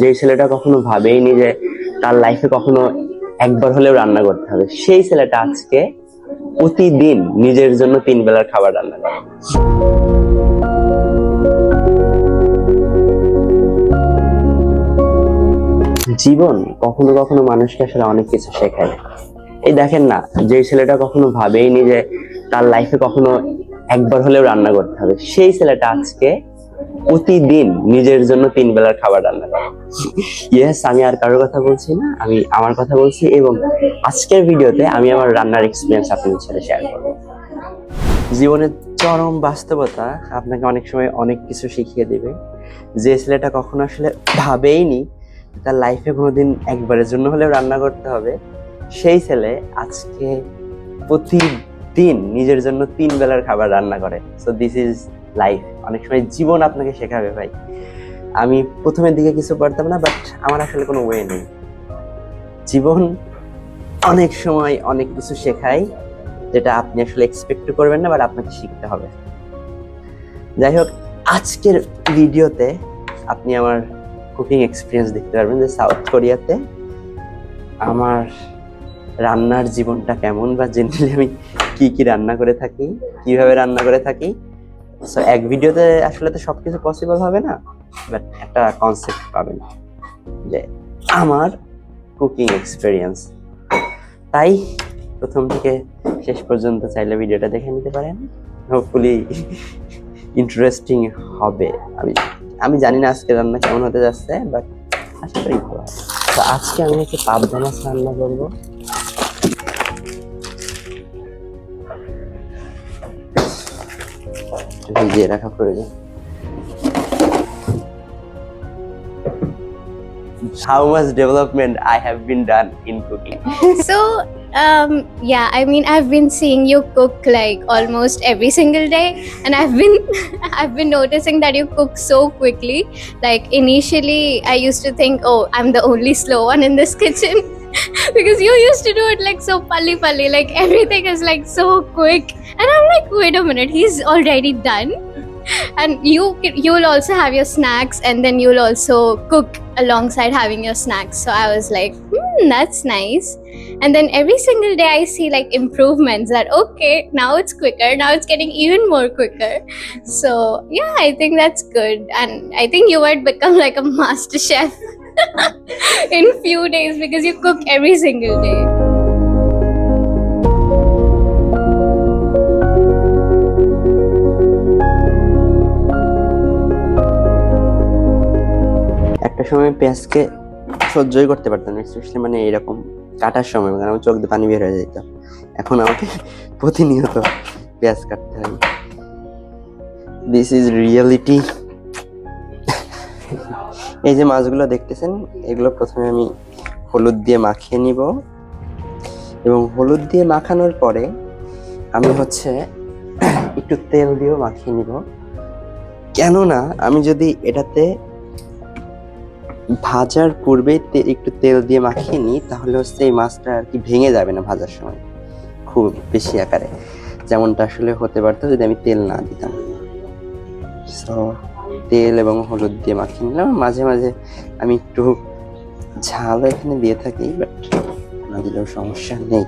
যে ছেলেটা কখনো ভাবেইনি যে তার লাইফে কখনো একবার হলেও রান্না করতে হবে, সেই ছেলেটা আজকে প্রতিদিন নিজের জন্য তিন বেলার খাবার রান্না করে। জীবন কখনো কখনো মানুষকে আসলে অনেক কিছু শেখায়। এই দেখেন না, যে ছেলেটা কখনো ভাবেইনি যে তার লাইফে কখনো একবার হলেও রান্না করতে হবে, সেই ছেলেটা আজকে প্রতিদিন নিজের জন্য তিন বেলার খাবার রান্না করে। ইয়েস আমি আর কারোর কথা বলছি না, আমি আমার কথা বলছি এবং আজকের ভিডিওতে আমি আমার রান্নার এক্সপিরিয়েন্স আপনাদের সাথে শেয়ার করব। জীবনের চরম বাস্তবতা আপনাকে অনেক সময় অনেক কিছু শিখিয়ে দেবে। যে ছেলেটা কখনো আসলে ভাবেইনি তার লাইফে কোনোদিন একবারের জন্য হলেও রান্না করতে হবে, সেই ছেলে আজকে প্রতিদিন নিজের জন্য তিন বেলার খাবার রান্না করে। সো দিস ইজ লাইফ অনেক সময় জীবন আপনাকে শেখাবে ভাই। আমি প্রথমের দিকে কিছু পারতাম না বাট আমার আসলে কোনো ওয়ে নেই। জীবন অনেক সময় অনেক কিছু শেখায়, যেটা আপনি আসলে এক্সপেক্ট করবেন না বাট আপনাকে শিখতে হবে। যাই হোক, আজকের ভিডিওতে আপনি আমার কুকিং এক্সপিরিয়েন্স দেখতে পারবেন যে সাউথ কোরিয়াতে আমার রান্নার জীবনটা কেমন, বা জেনারেলি আমি কি কি রান্না করে থাকি, কীভাবে রান্না করে থাকি সো এক ভিডিওতে আসলে তো সবকিছু পসিবল হবে না বাট একটা কনসেপ্ট পাবেন যে আমার কুকিং এক্সপিরিয়েন্স তাই প্রথম থেকে শেষ পর্যন্ত চাইলে ভিডিওটা দেখে নিতে পারেন। হোপফুলি ইন্টারেস্টিং হবে। আমি আমি জানি না আজকে রান্না কেমন হতে যাচ্ছে বাট আশা করি ভালো তো আজকে আমি একটু পাবদা মাছ রান্না করব। ভিজিয়ে রাখা প্রয়োজন How much development I have been done in cooking. so um yeah i mean i've been seeing you cook like almost every single day and i've been i've been noticing that you cook so quickly like initially i used to think oh i'm the only slow one in this kitchen because you used to do it like so pali pali like everything is like so quick. And i'm like wait a minute he's already done. And you you will also have your snacks and then you'll also cook alongside having your snacks. So i was like hmm that's nice. And then every single day i see like improvements that okay now it's quicker now it's getting even more quicker. So yeah i think that's good. And i think you might become like a master chef in few days, because you cook every single day. একটা সময় পেঁয়াজকে সহ্যই করতে পারতাম specially মানে এরকম কাটার সময় মানে আমার চোখ দিয়ে পানি বের হয়ে যেত এখন আমাকে প্রতিনিয়ত পেঁয়াজ কাটতে হয়। দিস ইজ রিয়েলিটি এই যে মাছগুলো দেখতেছেন, এগুলো প্রথমে আমি হলুদ দিয়ে মাখিয়ে নিব। এবং হলুদ দিয়ে মাখানোর পরে আমি হচ্ছে একটু তেল দিয়েও মাখিয়ে নিব। কেননা আমি যদি এটাতে ভাজার পূর্বে একটু তেল দিয়ে মাখিয়ে নিই, তাহলে হচ্ছে এই মাছটা আর কি ভেঙে যাবে না ভাজার সময়। খুব বেশি আকারে। যেমনটা আসলে হতে পারতো যদি আমি তেল না দিতাম। তেল এবং হলুদ দিয়ে মাখিয়ে নিলাম। মাঝে মাঝে আমি একটু ঝাল এখানে দিয়ে থাকি বাট না দিলেও সমস্যা নেই।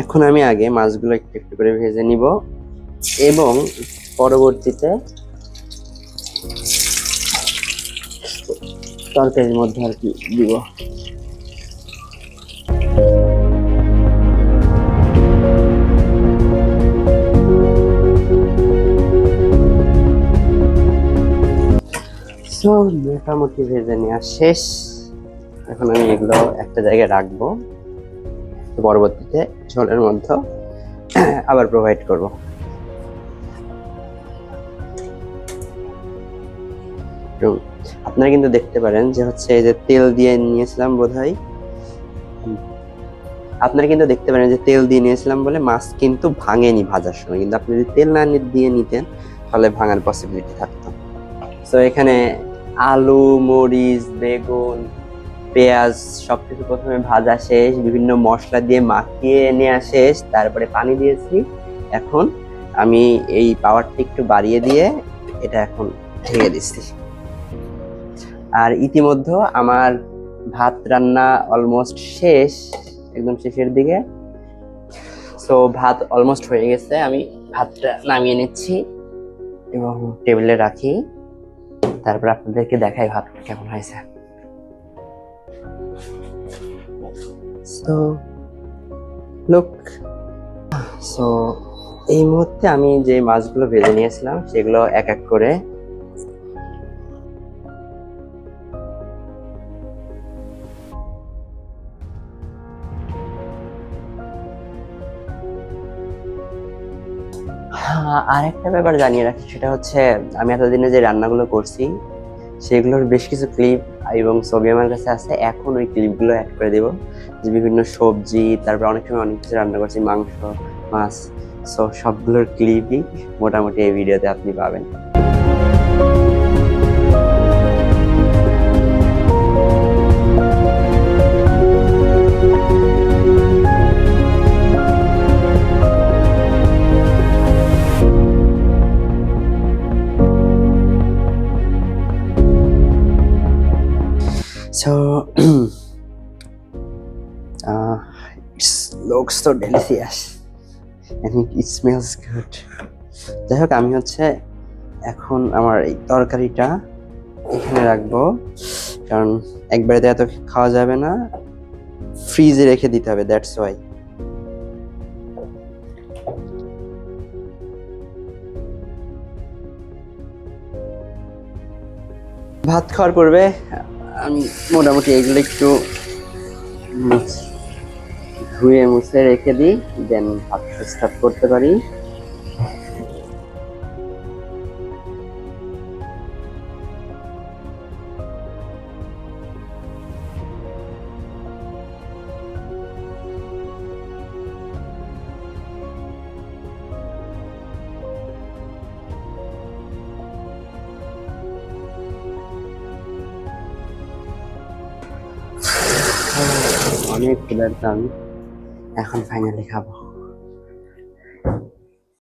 এখন আমি আগে মাছগুলো একটু একটু করে ভেজে নিব এবং পরবর্তীতে তরকারির মধ্যে আর কি দিব। মোটামুটি ভেজে নেওয়া শেষ। এখন আমি এগুলো একটা জায়গায় রাখব। পরবর্তীতে ঝোলের মধ্যে আবার প্রোভাইড করব। আপনারা কিন্তু দেখতে পারেন যে হচ্ছে এই যে তেল দিয়ে নিয়েছিলাম বোধ হয় আপনারা কিন্তু দেখতে পারেন যে তেল দিয়ে নিয়েছিলাম বলে মাছ কিন্তু ভাঙেনি ভাজার সময়। কিন্তু আপনি যদি তেল না দিয়ে নিতেন তাহলে ভাঙার পসিবিলিটি থাকতো। তো এখানে আলু, মরিচ, বেগুন, পেঁয়াজ সবকিছু প্রথমে ভাজা শেষ, বিভিন্ন মশলা দিয়ে মাখিয়ে নেওয়া শেষ, তারপরে পানি দিয়েছি। এখন আমি এই পাওয়ারটি একটু বাড়িয়ে দিয়ে এটা এখন ঢেকে দিচ্ছি। আর ইতিমধ্যে আমার ভাত রান্না অলমোস্ট শেষ, একদম শেষের দিকে। সো ভাত অলমোস্ট হয়ে গেছে, আমি ভাতটা নামিয়ে নিচ্ছি এবং টেবিলে রাখি। তারপর আপনাদেরকে দেখাই ভাব কেমন হয়েছে। এই মুহূর্তে আমি যে মাছগুলো ভেজে নিয়েছিলাম, সেগুলো এক এক করে আর একটা ব্যাপার জানিয়ে রাখি, সেটা হচ্ছে আমি এতদিনে যে রান্নাগুলো করছি, সেগুলোর বেশ কিছু ক্লিপ এবং ছবি আমার কাছে আছে। এখন ওই ক্লিপগুলো অ্যাড করে দেবো। যে বিভিন্ন সবজি, তারপর অনেক সময় অনেক কিছু রান্না করছি, মাংস, মাছ সো সবগুলোর ক্লিপই মোটামুটি এই ভিডিওতে আপনি পাবেন। So, uh, it looks so delicious. And it, it smells good. যাই হোক আমি হচ্ছে এখন আমার এই তরকারিটা এখানে রাখব। কারণ একবারে তো এত খাওয়া যাবে না। ফ্রিজে রেখে দিতে হবে দ্যাটস ওয়াই ভাত খাওয়ার পূর্বে আমি মোটামুটি এগুলো একটু ধুয়ে মুছে রেখে দিই দেন ভাত স্টার্ট করতে পারি। นี้เป็นเรื่องของอาคนไฟนั่นเลยครับ